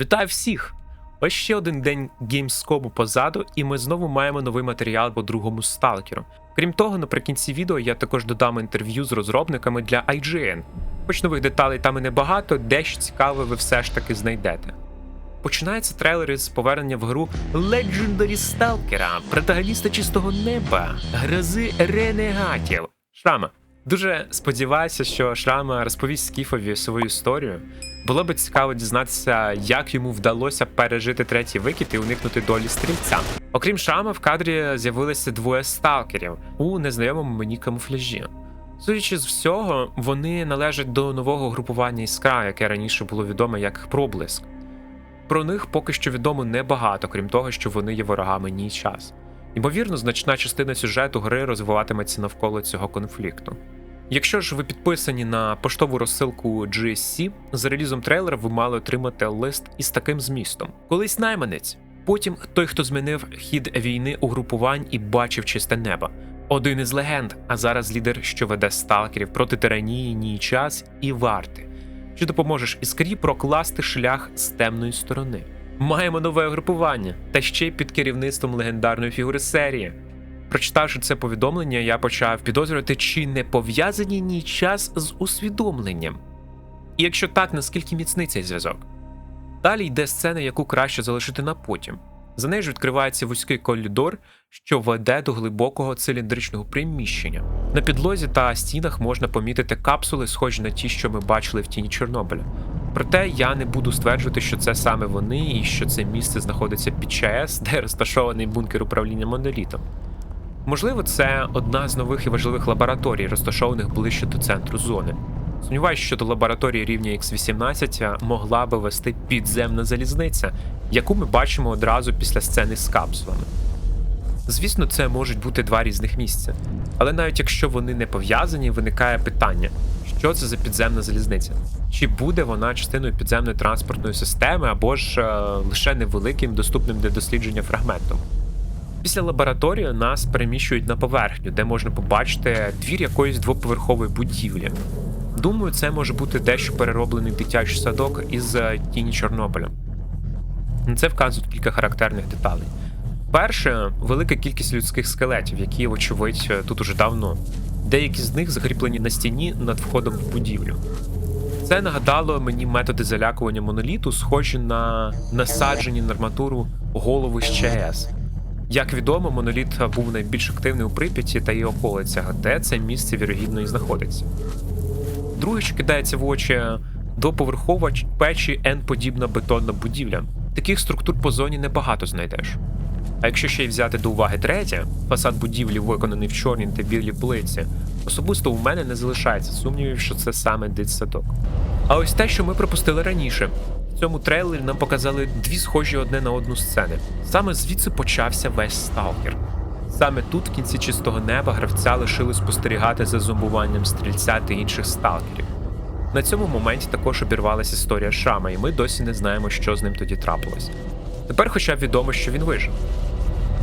Вітаю всіх! Ось ще один день Gamescom позаду, і ми знову маємо новий матеріал по другому сталкеру. Крім того, наприкінці відео я також додам інтерв'ю з розробниками для IGN. Хоч нових деталей там і небагато, дещо цікаве ви все ж таки знайдете. Починається трейлер із повернення в гру Legendary Stalker, протагоніста чистого неба, грози ренегатів. Шрама. Дуже сподіваюся, що Шрама розповість Скіфові свою історію. Було би цікаво дізнатися, як йому вдалося пережити третій викид і уникнути долі стрільця. Окрім Шрама, в кадрі з'явилися двоє сталкерів у незнайомому мені камуфляжі. Судячи з всього, вони належать до нового групування іскра, яке раніше було відоме як Проблиск. Про них поки що відомо небагато, крім того, що вони є ворогами ні час. Ймовірно, значна частина сюжету гри розвиватиметься навколо цього конфлікту. Якщо ж ви підписані на поштову розсилку GSC, з релізом трейлера ви мали отримати лист із таким змістом: колись найманець, потім той, хто змінив хід війни угрупувань і бачив чисте небо. Один із легенд, а зараз лідер, що веде сталкерів проти тиранії, ні час і варти, що допоможеш іскрі прокласти шлях з темної сторони. Маємо нове угрупування, та ще й під керівництвом легендарної фігури серії. Прочитавши це повідомлення, я почав підозрювати, чи не пов'язані ні час з усвідомленням. І якщо так, наскільки міцний цей зв'язок? Далі йде сцена, яку краще залишити на потім. За нею ж відкривається вузький коридор, що веде до глибокого циліндричного приміщення. На підлозі та стінах можна помітити капсули, схожі на ті, що ми бачили в тіні Чорнобиля. Проте я не буду стверджувати, що це саме вони і що це місце знаходиться під ЧАЕС, де розташований бункер управління монолітом. Можливо, це одна з нових і важливих лабораторій, розташованих ближче до центру зони. Сумніваюся, що до лабораторії рівня X18 могла би вести підземна залізниця, яку ми бачимо одразу після сцени з капсулами. Звісно, це можуть бути два різних місця, але навіть якщо вони не пов'язані, виникає питання, що це за підземна залізниця? Чи буде вона частиною підземної транспортної системи або ж е, лише невеликим доступним для дослідження фрагментом? Після лабораторії нас переміщують на поверхню, де можна побачити двір якоїсь двоповерхової будівлі. Думаю, це може бути дещо перероблений дитячий садок із е, тіні Чорнобиля. На це вказують кілька характерних деталей. Перше, велика кількість людських скелетів, які, вочевидь, тут уже давно. Деякі з них закріплені на стіні над входом в будівлю. Це нагадало мені методи залякування моноліту, схожі на насаджені на арматуру голови з ЧАЕС. Як відомо, моноліт був найбільш активний у Прип'яті та її околицях, де це місце вірогідно і знаходиться. Друге, що кидається в очі, двоповерхова печі N-подібна бетонна будівля. Таких структур по зоні небагато знайдеш. А якщо ще й взяти до уваги третє, фасад будівлі виконаний в чорній та білій плиці, особисто у мене не залишається сумнівів, що це саме дитсадок. А ось те, що ми пропустили раніше. В цьому трейлері нам показали дві схожі одне на одну сцени. Саме звідси почався весь сталкер. Саме тут, в кінці чистого неба, гравця лишили спостерігати за зомбуванням стрільця та інших сталкерів. На цьому моменті також обірвалася історія Шрама, і ми досі не знаємо, що з ним тоді трапилось. Тепер, хоча б відомо, що він вижив.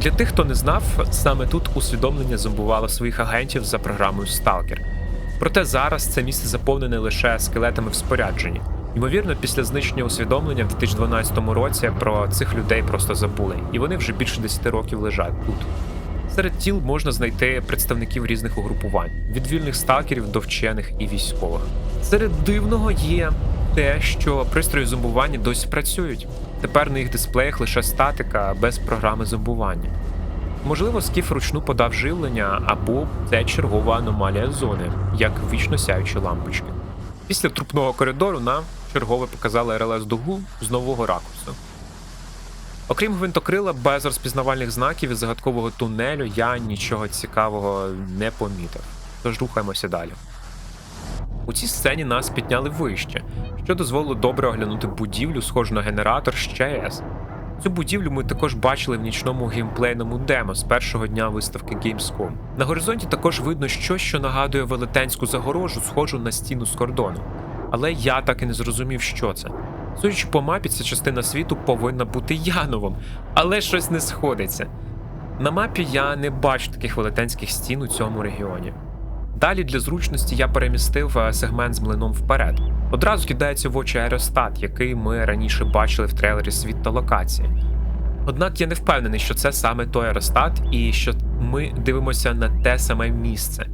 Для тих, хто не знав, саме тут усвідомлення зомбувало своїх агентів за програмою Сталкер. Проте зараз це місце заповнене лише скелетами в спорядженні. Ймовірно, після знищення усвідомлення в 2012 році про цих людей просто забули, і вони вже більше 10 років лежать тут. Серед тіл можна знайти представників різних угрупувань: від вільних сталкерів до вчених і військових. Серед дивного є те, що пристрої зомбування досі працюють. Тепер на їх дисплеях лише статика без програми зомбування. Можливо, скіф ручну подав живлення, або це чергова аномалія зони, як вічно сяючі лампочки. Після трупного коридору нам чергове показали РЛС дугу з нового ракурсу. Окрім гвинтокрила, без розпізнавальних знаків і загадкового тунелю я нічого цікавого не помітив. Тож рухаємося далі. У цій сцені нас підняли вище, що дозволило добре оглянути будівлю, схожу на генератор з ЧАЕС. Цю будівлю ми також бачили в нічному геймплейному демо з першого дня виставки Gamescom. На горизонті також видно щось, що нагадує велетенську загорожу, схожу на стіну з кордону. Але я так і не зрозумів, що це. Судячи по мапі, ця частина світу повинна бути Яновом, але щось не сходиться. На мапі я не бачу таких велетенських стін у цьому регіоні. Далі для зручності я перемістив е, сегмент з млином вперед. Одразу кидається в очі аеростат, який ми раніше бачили в трейлері світ та локації. Однак я не впевнений, що це саме той аеростат, і що ми дивимося на те саме місце,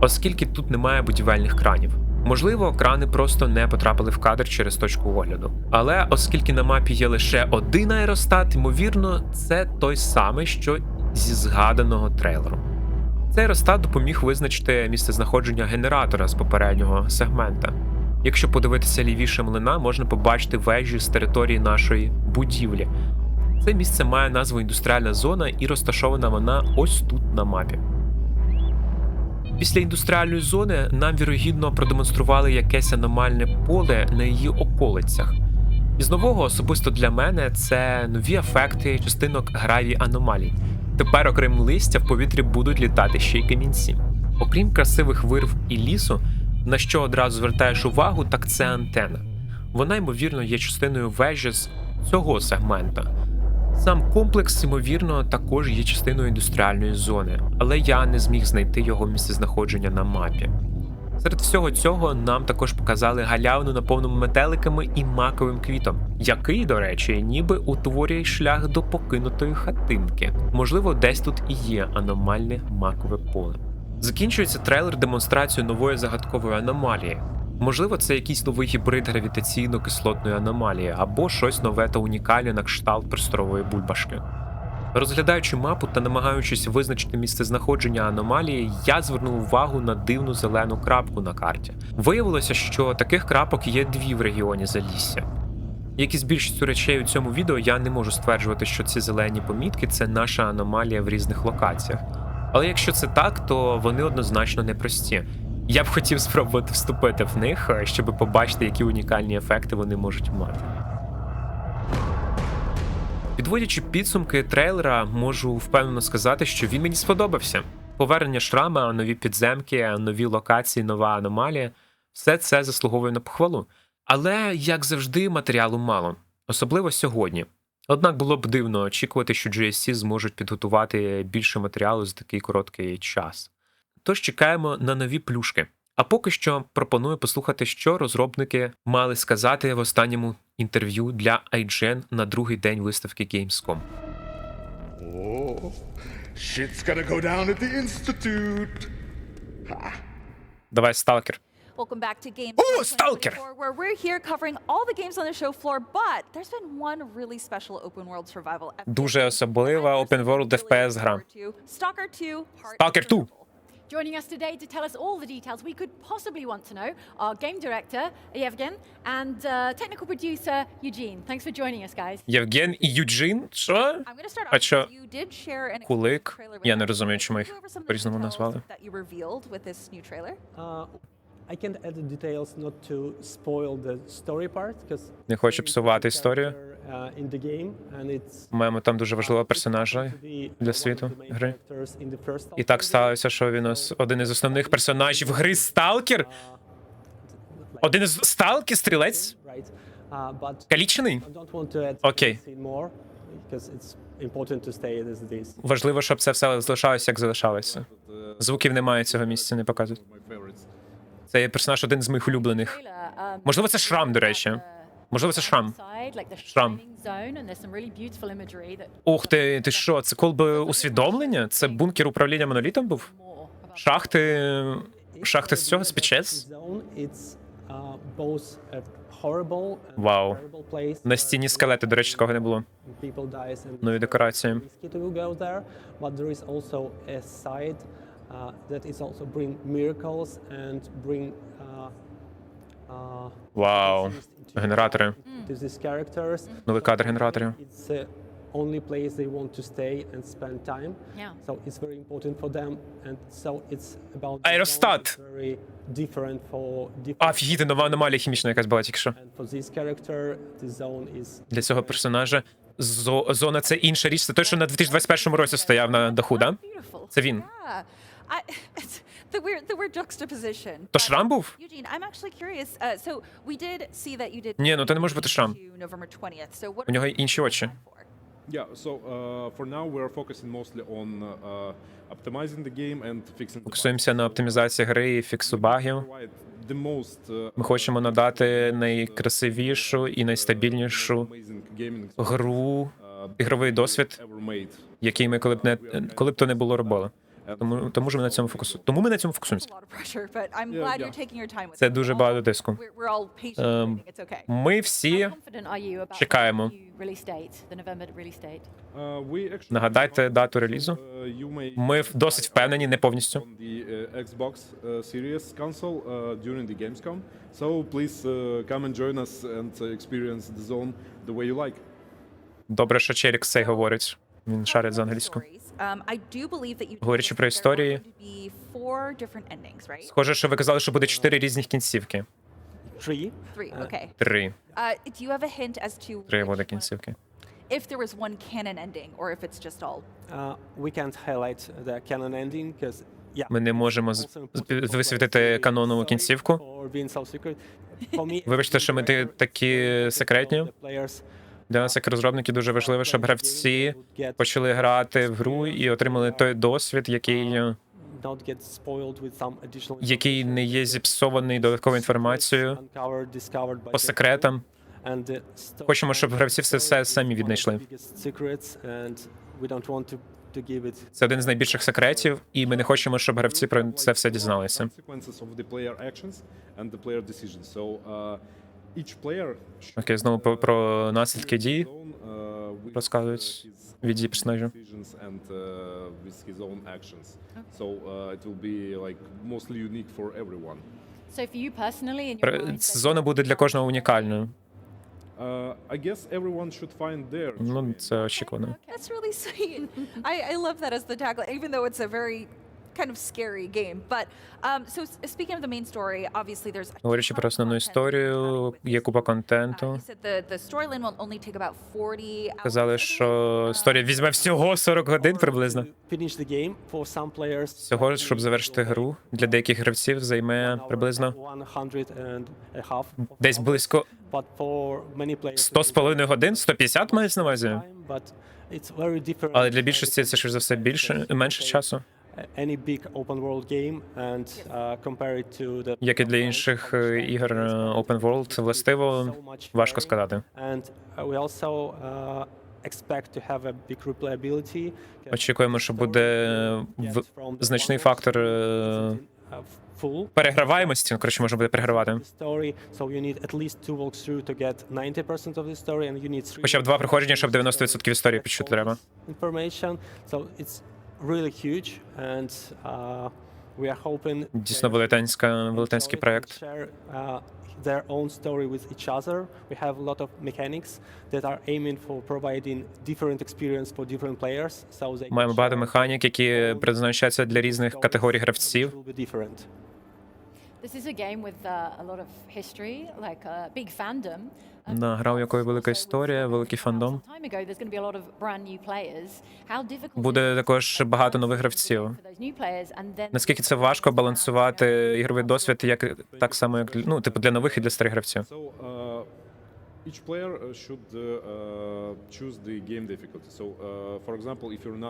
оскільки тут немає будівельних кранів. Можливо, крани просто не потрапили в кадр через точку огляду. Але оскільки на мапі є лише один аеростат, ймовірно, це той самий, що зі згаданого трейлеру. Цей аеростат допоміг визначити місцезнаходження генератора з попереднього сегмента. Якщо подивитися лівіше млина, можна побачити вежі з території нашої будівлі. Це місце має назву індустріальна зона і розташована вона ось тут на мапі. Після індустріальної зони нам вірогідно продемонстрували якесь аномальне поле на її околицях. Із нового особисто для мене це нові ефекти частинок гравій аномалій. Тепер, окрім листя, в повітрі будуть літати ще й камінці. Окрім красивих вирв і лісу, на що одразу звертаєш увагу, так це антена. Вона, ймовірно, є частиною вежі з цього сегмента. Сам комплекс, ймовірно, також є частиною індустріальної зони, але я не зміг знайти його місцезнаходження на мапі. Серед всього цього нам також показали галявину, наповнену метеликами і маковим квітом, який, до речі, ніби утворює шлях до покинутої хатинки. Можливо, десь тут і є аномальне макове поле. Закінчується трейлер демонстрацією нової загадкової аномалії. Можливо, це якийсь новий гібрид гравітаційно-кислотної аномалії або щось нове та унікальне на кшталт просторової бульбашки. Розглядаючи мапу та намагаючись визначити місце знаходження аномалії, я звернув увагу на дивну зелену крапку на карті. Виявилося, що таких крапок є дві в регіоні Залісся. Як і з більшістю речей у цьому відео, я не можу стверджувати, що ці зелені помітки це наша аномалія в різних локаціях. Але якщо це так, то вони однозначно непрості. Я б хотів спробувати вступити в них, е, щоб побачити, які унікальні ефекти вони можуть мати. Підводячи підсумки трейлера, можу впевнено сказати, що він мені сподобався. Повернення шрама, нові підземки, нові локації, нова аномалія все це заслуговує на похвалу. Але, як завжди, матеріалу мало, особливо сьогодні. Однак було б дивно очікувати, що GSC зможуть підготувати більше матеріалу за такий короткий час. Тож чекаємо на нові плюшки. А поки що пропоную послухати, що розробники мали сказати в останньому інтерв'ю для IGN на другий день виставки Gamescom. Oh, shit's gonna go down at the Institute. Давай, сталкер. Welcome back to Games Ooh, 2024, Stalker! where we're here covering all the games on the show floor, but there's been one really special open world survival. Дуже особлива open world FPS гра. Stalker 2 Stalker 2. Chernobyl. Joining us today to tell us all the details we could possibly want to know are game director Yevgen and uh, technical producer Eugene. Thanks for joining us, guys. Євген і Юджин? Що? I'm gonna start А off що? because you did share an Кулик? exclusive trailer with Я не us. розумію, чому Can їх you go over some of the по-різному details назвали. that you revealed with this new trailer? Uh, I can't add the details not to spoil the story part, because Не хочу псувати історію. Uh, in the game, and it's Маємо там дуже важливого персонажа для світу гри. І так сталося, що він один із основних персонажів гри Сталкер. Один із Сталкер, стрілець? Uh, Калічений? Окей. Важливо, щоб це все залишалося, як залишалося. Звуків немає цього місця, не показують. Це є персонаж один з моїх улюблених. Можливо, це шрам, до речі. Можливо, це шрам. Шрам. Ух ти, ти що? Це колби усвідомлення? Це бункер управління монолітом був? Шахти. Шахти з цього, з uh, and Вау. На стіні скелети, до речі, такого не було. Нові декорації. uh, uh, uh, Вау. Генератори. Новий кадр генераторів. Only place they want to stay and spend time. Yeah. So it's very important for them, and so it's about. Аеростат. very different for different. Нова аномалія хімічна якась була тільки що. For this character, the zone is Для цього персонажа зо- зона це інша річ. Це той, що на 2021 році стояв на даху, да? Це він. Yeah. I, it's the weird, the weird juxtaposition. То шрам був? Eugene, I'm actually curious. Uh, so we did see that you did. Ні, ну, то не може бути шрам. to November 20th. So what У нього інші очі. looking for? Yeah, so uh, for now we're focusing mostly on uh, optimizing the game and fixing the Фокусуємося на оптимізації гри і фіксу багів. Provide the most uh, Ми хочемо надати найкрасивішу і найстабільнішу amazing gaming гру, uh, ігровий досвід, ever made. який ми коли б не коли б то не було робили. Тому тому ж ми на цьому фокусу. Тому ми на цьому фокусуємося. Це дуже багато тиску. Um. Ми всі чекаємо. Uh, Нагадайте дату релізу. uh, Ми досить впевнені, не повністю. uh, Xbox uh, Series console uh, during the Gamescom. So please uh, come and join us and uh, experience the zone the way you like. Добре, що Челік цей говорить. Він шарить з англійською. Stories. Um, I do believe that you Говорячи про історії. going to be four different endings, right? Схоже, що ви казали, що буде чотири різних кінцівки. Three. Three. Okay. Три. Uh, do you have a hint as to Три which буде кінцівки. if there was one canon ending or if it's just all? Uh, we can't highlight the canon ending because. Ми не можемо висвітити канонову кінцівку. Вибачте, що ми ти- такі секретні. Для нас, як розробників, дуже важливо, щоб гравці почали грати в гру і отримали той досвід, який, е, який не є зіпсований додатковою інформацією по секретам. Хочемо, щоб гравці все- все самі віднайшли. Це один з найбільших секретів, і ми не хочемо, щоб гравці про це все дізналися. Uh, Окей, знову про- про наслідки дій uh, розказують uh, від дій персонажів. uh, uh, Зона буде для кожного унікальною. Uh, I guess everyone should find their Ну, це очікувано. That's really sweet. I, I love that as the tagline, even though it's a very kind of scary game. But um, so speaking of the main story, obviously there's a Говорячи про основну історію, є купа Uh, контенту. you said the, the storyline will only take about 40 hours. Казали, що історія візьме всього 40 годин приблизно. to finish the game for some players. Всього, щоб завершити гру, для деяких гравців займе приблизно 100 and a half. of десь hours. близько But for many players, 100 з половиною годин, 150 мається на увазі. Але для більшості це ж за все більше менше часу, Any big open world game and uh, compare it to the як і для інших е, ігор е, Open World, властиво важко сказати. And uh, we also uh, expect to have a big replayability. Очікуємо, що буде в... значний фактор е, full. переграваємості. Коротше, можна буде перегравати. The story, so you need at least two walkthrough to get 90% of the story, and you need three Хоча б два проходження, щоб 90% історії почути треба. Uh, Дійсно велетенська, велетенський проект. uh, their own story with each other. We have a lot of mechanics that are aiming for providing different experience for different players. So they Маємо багато механік, які призначаються для різних категорій гравців. It will be different. This is a game with uh, a lot of history, like a big fandom. Um, Да, гра, у якої велика історія, uh, великий фандом. Some time ago, there's going to be a lot of brand new players. How difficult Буде також багато нових гравців. for those new players and then Наскільки це важко балансувати ігровий досвід, як так само, як ну, типу для нових і для старих гравців.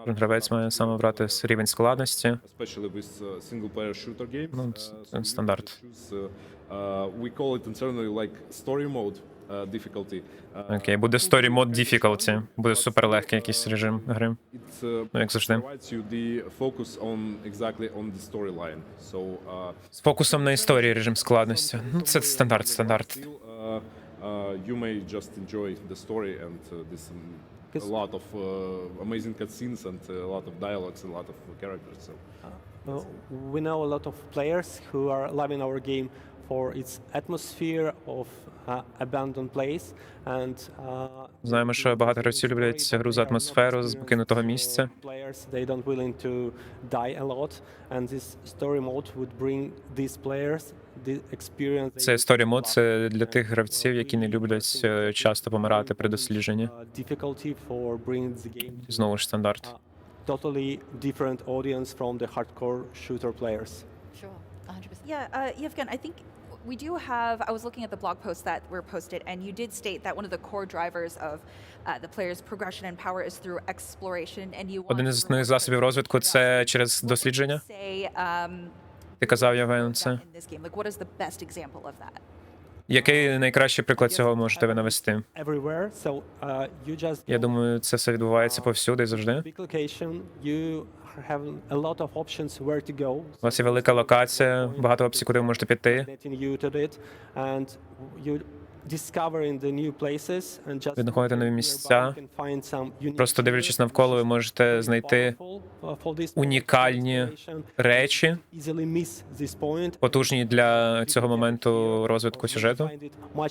Гравець має саме обрати рівень складності. especially with uh, single-player shooter games, Ну, uh, це- стандарт. can choose, uh, uh, we call it internally like story mode uh, difficulty. Uh, Окей, буде story mode difficulty. Буде супер легкий якийсь режим гри. Uh, Ну, як завжди. provides you the focus on exactly on the storyline. So uh, З фокусом на історії режим складності. Ну, це стандарт, стандарт. Uh, you may just enjoy the story and uh, this um, a lot of uh, amazing cutscenes and uh, a lot of dialogues and a lot of characters. So Uh, we know a lot of players who are loving our game for its atmosphere of uh, abandoned place and uh, Знаємо, що багато гравців люблять гру за атмосферу, з покинутого місця. Players they don't willing to die a lot, and this story mode would bring these players Це історія мод, це для тих гравців, які не люблять е, часто помирати при дослідженні. uh, Знову ж стандарт. totally different audience from the hardcore shooter players. Sure, 100%. Yeah, uh, Yevgen, I think we do have. I was looking at the blog posts that were posted, and you did state that one of the core drivers of uh, the player's progression and power is through exploration, and you Один із основних засобів розвитку це через дослідження. Say, um, Ти казав, Євген, це. in this game. Like, what is the best example of that? Який найкращий приклад цього можете ви uh, навести? Everywhere, so uh, you just Я думаю, це все відбувається повсюди і завжди. big location. You have a lot of options where to go. У вас є велика локація, багато опцій, куди ви можете піти. Getting you to it, and you discovering the new places and just Ви знаходите нові місця. Просто дивлячись навколо, ви можете знайти uh, унікальні речі, потужні для цього моменту розвитку сюжету. Uh,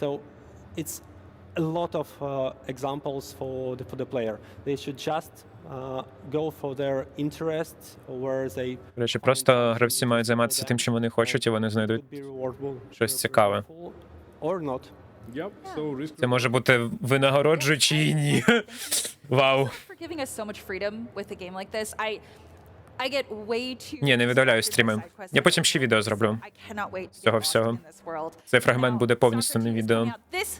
uh, it's a lot of uh, examples for the for the player. They should just uh, go for their interests where they До речі, просто гравці мають займатися тим, чим вони хочуть, і вони знайдуть. щось цікаве. or not. Yep. So risk. Це може бути винагороджуючи і ні. Вау. For giving us so much freedom with a game like this, I. I get way too Ні, не видаляю distracted стріми. Я потім ще відео зроблю. I cannot wait to цього всього. in this world. Цей фрагмент Now, буде повністю на Stalker 2 is відео.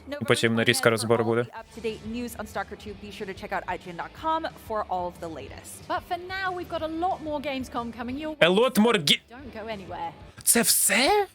November потім нарізка 20th. розбору буде. the up-to-date news on Stalker 2, be sure to check out IGN.com for all of the latest. But for now, we've got a lot more Gamescom coming your A way. lot more ga- Don't go anywhere. Це все?